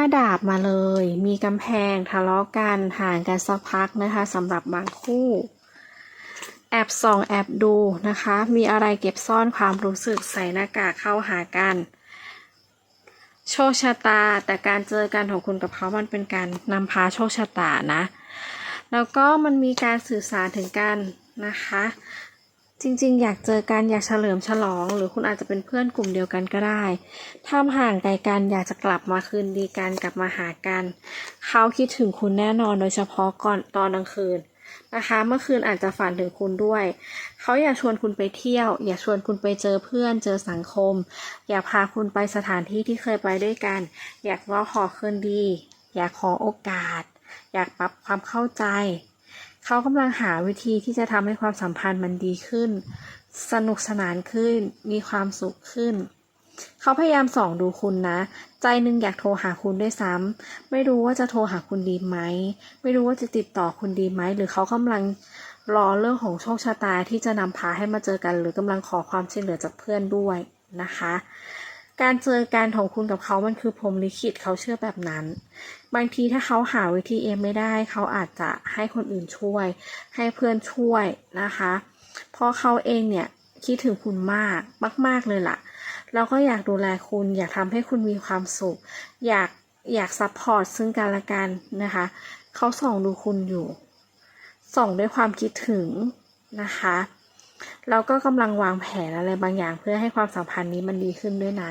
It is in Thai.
าดาบมาเลย มีกำแพงทะเลาะกันห่างกันสักพักนะคะสำหรับบางคู่ แอบส่องแอบดูนะคะ มีอะไรเก็บซ่อนความรู้สึกใส่หน้ากากเข้าหากัน โชคชะตาแต่การเจอกันของคุณกับเขามันเป็นการนำพาโชคชะตานะ แล้วก็มันมีการสื่อสารถึงกันนะคะ จริงๆ อยากเจอกันอยากเฉลิมฉลอง หรือคุณอาจจะเป็นเพื่อนกลุ่มเดียวกันก็ได้ถ้าห่างไกลกันอยากจะกลับมาคืนดีกันกลับมาหากัน เขาคิดถึงคุณแน่นอนโดยเฉพาะก่อนตอนกลางคืนนะคะ เมื่อคืนอาจจะฝันถึงคุณด้วย เขาอยากชวนคุณไปเที่ยว อยากชวนคุณไปเจอเพื่อน เจอสังคม อยากพาคุณไปสถานที่ที่เคยไปด้วยกัน อยากว่าขอคืนดี อยากขอโอกาส อยากปรับความเข้าใจ เขากำลังหาวิธีที่จะทำให้ความสัมพันธ์มันดีขึ้น สนุกสนานขึ้น มีความสุขขึ้น เขาพยายามส่องดูคุณนะ ใจหนึงอยากโทรหาคุณด้วยซ้ำไม่รู้ว่าจะโทรหาคุณดีไหม ไม่รู้ว่าจะติดต่อคุณดีไหม หรือเขากำลังรอเรื่องของโชคชะตาที่จะนำพาให้มาเจอกัน หรือกำลังขอความช่วยเหลือจากเพื่อนด้วยนะคะ การเจอกันของคุณกับเขามันคือพรมลิขิตเขาเชื่อแบบนั้น บางทีถ้าเขาหาวิธีเองไม่ได้ เขาอาจจะให้คนอื่นช่วย ให้เพื่อนช่วยนะคะ เพราะเขาเองเนี่ยคิดถึงคุณมากมากๆเลยล่ะแล้วก็อยากดูแลคุณ อยากทำให้คุณมีความสุข อยากอยากซัพพอร์ตซึ่งกันและกันนะคะ เขาส่องดูคุณอยู่ ส่องด้วยความคิดถึงนะคะ เราก็กำลังวางแผนอะไรบางอย่างเพื่อให้ความสัมพันธ์นี้มันดีขึ้นด้วยนะ